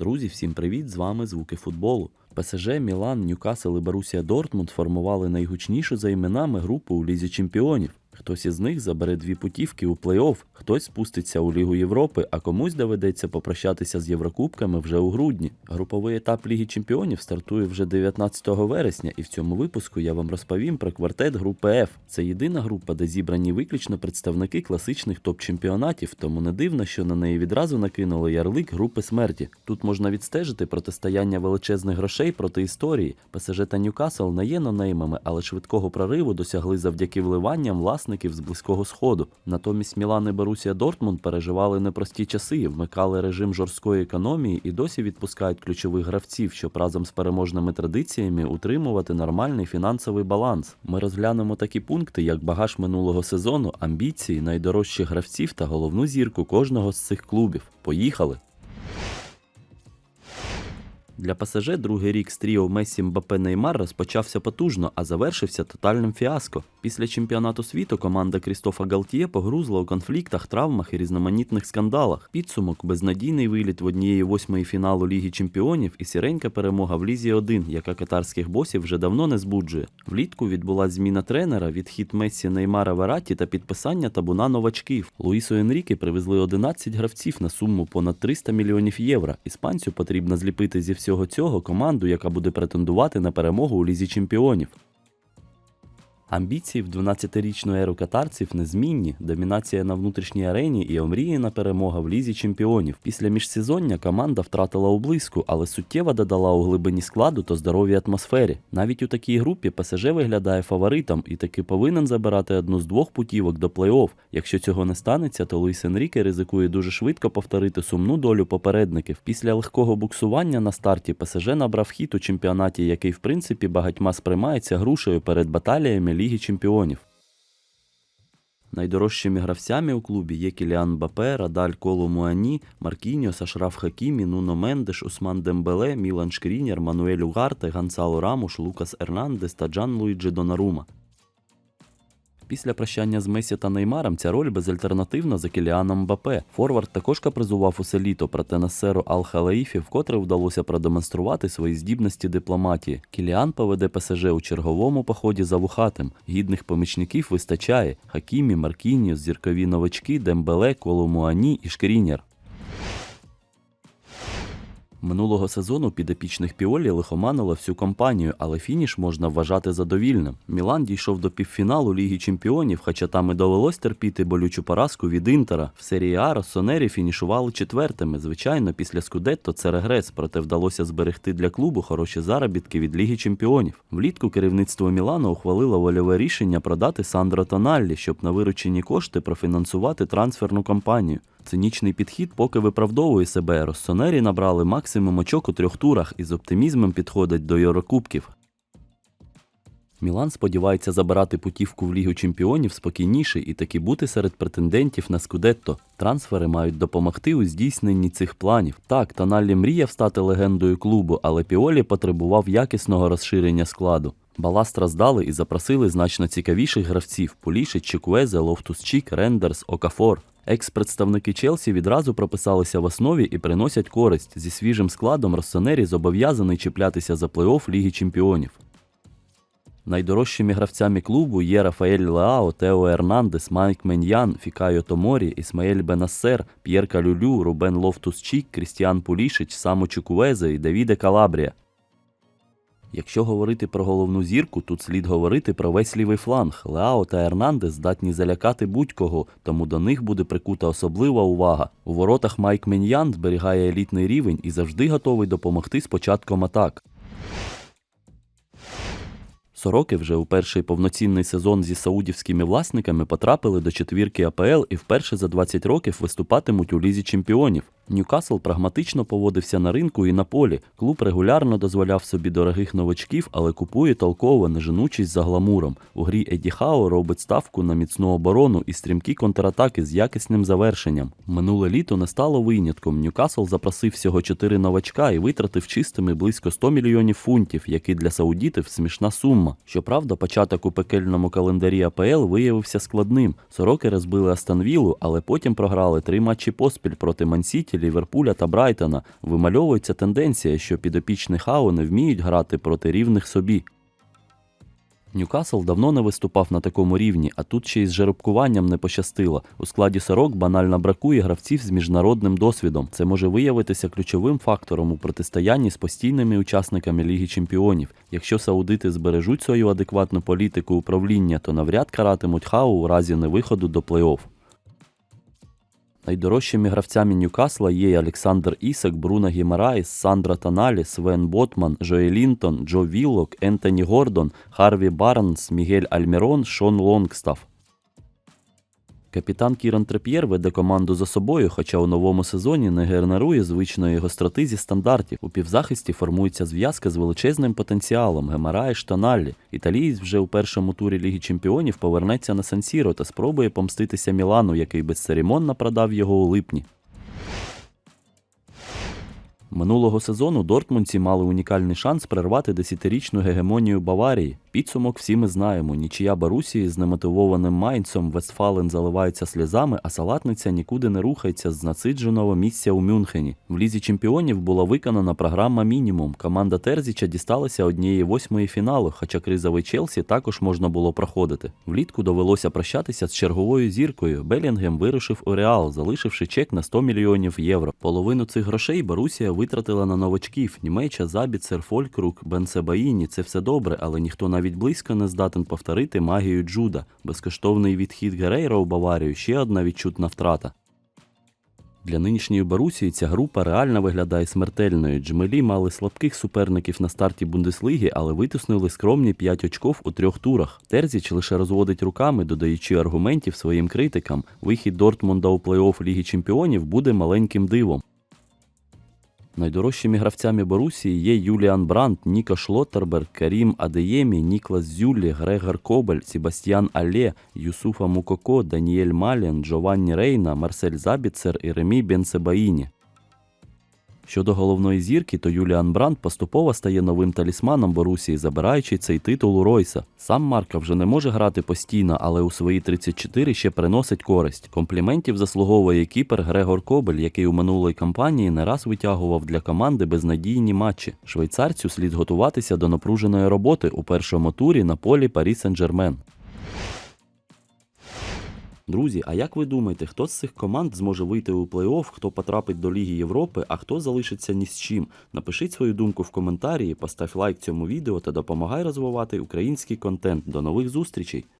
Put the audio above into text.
Друзі, всім привіт! З вами звуки футболу. ПСЖ, Мілан, Ньюкасл і Борусія Дортмунд формували найгучнішу за іменами групу у Лізі Чемпіонів. Хтось із них забере дві путівки у плей-офф, хтось спуститься у Лігу Європи, а комусь доведеться попрощатися з Єврокубками вже у грудні. Груповий етап Ліги Чемпіонів стартує вже 19 вересня, і в цьому випуску я вам розповім про квартет групи F. Це єдина група, де зібрані виключно представники класичних топ-чемпіонатів, тому не дивно, що на неї відразу накинули ярлик групи смерті. Тут можна відстежити протистояння величезних грошей проти історії. ПСЖ та Ньюкасл не є нонеймами, але швидкого прориву досягли завдяки вливанням власників з близького сходу. Натомість Мілан і Борусія Дортмунд переживали непрості часи, вмикали режим жорсткої економії і досі відпускають ключових гравців, щоб разом з переможними традиціями утримувати нормальний фінансовий баланс. Ми розглянемо такі пункти, як багаж минулого сезону, амбіції, найдорожчих гравців та головну зірку кожного з цих клубів. Поїхали! Для ПСЖ другий рік з тріо Месі Мбаппе Неймар розпочався потужно, а завершився тотальним фіаско. Після чемпіонату світу команда Крістофа Галтіє погрузла у конфліктах, травмах і різноманітних скандалах. Підсумок безнадійний виліт в однієї восьмої фіналу Ліги Чемпіонів і сіренька перемога в Лізі 1, яка катарських босів вже давно не збуджує. Влітку відбулася зміна тренера, відхід Месі Неймара Вераті та підписання табуна новачків. Луїсу Енріке привезли 11 гравців на суму понад 300 мільйонів євро. Іспанцю потрібно зліпити зі всього цього команду, яка буде претендувати на перемогу у Лізі Чемпіонів. Амбіції в 12-річну еру катарців незмінні, домінація на внутрішній арені і омріяна перемога в лізі чемпіонів. Після міжсезоння команда втратила у блиску, але суттєво додала у глибині складу та здоровій атмосфері. Навіть у такій групі ПСЖ виглядає фаворитом і таки повинен забирати одну з двох путівок до плей-офф. Якщо цього не станеться, то Луїс Енріке ризикує дуже швидко повторити сумну долю попередників. Після легкого буксування на старті ПСЖ набрав хід у чемпіонаті, який в принципі багатьма сприймається грушею перед баталіями Ліги Чемпіонів. Найдорожчими гравцями у клубі є Кіліан Бапе, Радаль Коло Муані, Маркіньос, Ашраф Хакімі, Нуно Мендеш, Усман Дембеле, Мілан Шкрінєр, Мануель Угарте, Гансало Рамуш, Лукас Ернандес та Джан Луїджі Донарума. Після прощання з Месі та Неймаром ця роль безальтернативна за Кіліаном Мбапе. Форвард також капризував усе літо, проте Насеру Ал-Халаїфі вкотре вдалося продемонструвати свої здібності дипломатії. Кіліан поведе ПСЖ у черговому поході за вухатим. Гідних помічників вистачає: Хакімі, Маркіньо, зіркові новачки, Дембеле, Коломуані і Шкрінєр. Минулого сезону підопічних Піолі лихоманило всю компанію, але фініш можна вважати задовільним. Мілан дійшов до півфіналу Ліги Чемпіонів, хоча там і довелось терпіти болючу поразку від Інтера. В серії А Росонері фінішували четвертими. Звичайно, після Скудетто це регрес, проте вдалося зберегти для клубу хороші заробітки від Ліги Чемпіонів. Влітку керівництво Мілана ухвалило вольове рішення продати Сандро Тоналлі, щоб на виручені кошти профінансувати трансферну кампанію. Цинічний підхід поки виправдовує себе. Россонері набрали максимум очок у трьох турах і з оптимізмом підходять до Єврокубків. Мілан сподівається забирати путівку в Лігу Чемпіонів спокійніше і таки бути серед претендентів на Скудетто. Трансфери мають допомогти у здійсненні цих планів. Так, Тоналлі мріяв стати легендою клубу, але Піолі потребував якісного розширення складу. Баласт роздали і запросили значно цікавіших гравців: Полішич, Чікуезе, Лофтус-Чік, Рендерс, Окафор. Екс-представники Челсі відразу прописалися в основі і приносять користь. Зі свіжим складом Россонері зобов'язаний чіплятися за плей-офф Ліги Чемпіонів. Найдорожчими гравцями клубу є Рафаель Леао, Тео Ернандес, Майк Меньян, Фікайо Томорі, Ісмаель Бенассер, П'єр Калюлю, Рубен Лофтус-Чік, Крістіан Пулішич, Само Чукуезе і Давіде Калабрія. Якщо говорити про головну зірку, тут слід говорити про весь лівий фланг. Леао та Ернандес здатні залякати будь-кого, тому до них буде прикута особлива увага. У воротах Майк Меньян зберігає елітний рівень і завжди готовий допомогти з початком атак. Сороки вже у перший повноцінний сезон зі саудівськими власниками потрапили до четвірки АПЛ і вперше за 20 років виступатимуть у лізі чемпіонів. Ньюкасл прагматично поводився на ринку і на полі. Клуб регулярно дозволяв собі дорогих новачків, але купує толково, не женучись за гламуром. У грі Еді Хао робить ставку на міцну оборону і стрімкі контратаки з якісним завершенням. Минуле літо не стало винятком. Ньюкасл запросив всього 4 новачка і витратив чистими близько 100 мільйонів фунтів, які для саудітів смішна сума. Щоправда, початок у пекельному календарі АПЛ виявився складним. Сороки розбили Астон Віллу, але потім програли три матчі поспіль проти Мансіті, Ліверпуля та Брайтона, вимальовується тенденція, що підопічні Хау не вміють грати проти рівних собі. Ньюкасл давно не виступав на такому рівні, а тут ще й з жеребкуванням не пощастило. У складі сорок банально бракує гравців з міжнародним досвідом. Це може виявитися ключовим фактором у протистоянні з постійними учасниками Ліги Чемпіонів. Якщо саудити збережуть свою адекватну політику управління, то навряд каратимуть хау у разі невиходу до плей-офф. Найдорожчими гравцями Ньюкасла є Олександр Ісак, Бруно Гімараїс, Сандра Таналі, Свен Ботман, Джоє Лінтон, Джо Віллок, Ентоні Гордон, Харві Барнс, Мігель Альмірон, Шон Лонгстаф. Капітан Кіран Треп'єр веде команду за собою, хоча у новому сезоні не генерує звичної гостроти зі стандартів. У півзахисті формується зв'язка з величезним потенціалом Гемараєш Тоналлі. Італієць вже у першому турі Ліги Чемпіонів повернеться на Сан-Сіро та спробує помститися Мілану, який безцеремонно продав його у липні. Минулого сезону дортмундці мали унікальний шанс прервати десятирічну гегемонію Баварії. Підсумок всі ми знаємо. Нічия Барусії з немотивованим Майнцем Вестфален заливається сльозами, а салатниця нікуди не рухається з насидженого місця у Мюнхені. В лізі чемпіонів була виконана програма мінімум. Команда Терзіча дісталася однієї восьмої фіналу, хоча кризовий Челсі також можна було проходити. Влітку довелося прощатися з черговою зіркою. Белінгем вирушив у Реал, залишивши чек на 100 мільйонів євро. Половину цих грошей Барусія витратила на новачків: Німеча, Забіцер, Фолькрук, Бенсебаїні. Це все добре, але ніхто навіть близько не здатен повторити магію Джуда. Безкоштовний відхід Герейра у Баварію ще одна відчутна втрата. Для нинішньої Барусії ця група реально виглядає смертельною. Джмелі мали слабких суперників на старті Бундесліги, але витиснули скромні 5 очков у трьох турах. Терзіч лише розводить руками, додаючи аргументів своїм критикам. Вихід Дортмунда у плей-офф Ліги Чемпіонів буде маленьким дивом. Найдорожчими гравцями Борусії є Юліан Брандт, Ніко Шлоттерберг, Карім Адеємі, Ніклас Зюлі, Грегор Кобель, Себастьян Але, Юсуфа Мукоко, Даніель Малін, Джованні Рейна, Марсель Забіцер і Ремі Бенсебаїні. Щодо головної зірки, то Юліан Брандт поступово стає новим талісманом Борусії, забираючи цей титул у Ройса. Сам Марка вже не може грати постійно, але у свої 34 ще приносить користь. Компліментів заслуговує кіпер Грегор Кобель, який у минулої кампанії не раз витягував для команди безнадійні матчі. Швейцарцю слід готуватися до напруженої роботи у першому турі на полі Парі Сен-Жермен. Друзі, а як ви думаєте, хто з цих команд зможе вийти у плей-офф, хто потрапить до Ліги Європи, а хто залишиться ні з чим? Напишіть свою думку в коментарі, постав лайк цьому відео та допомагай розвивати український контент. До нових зустрічей!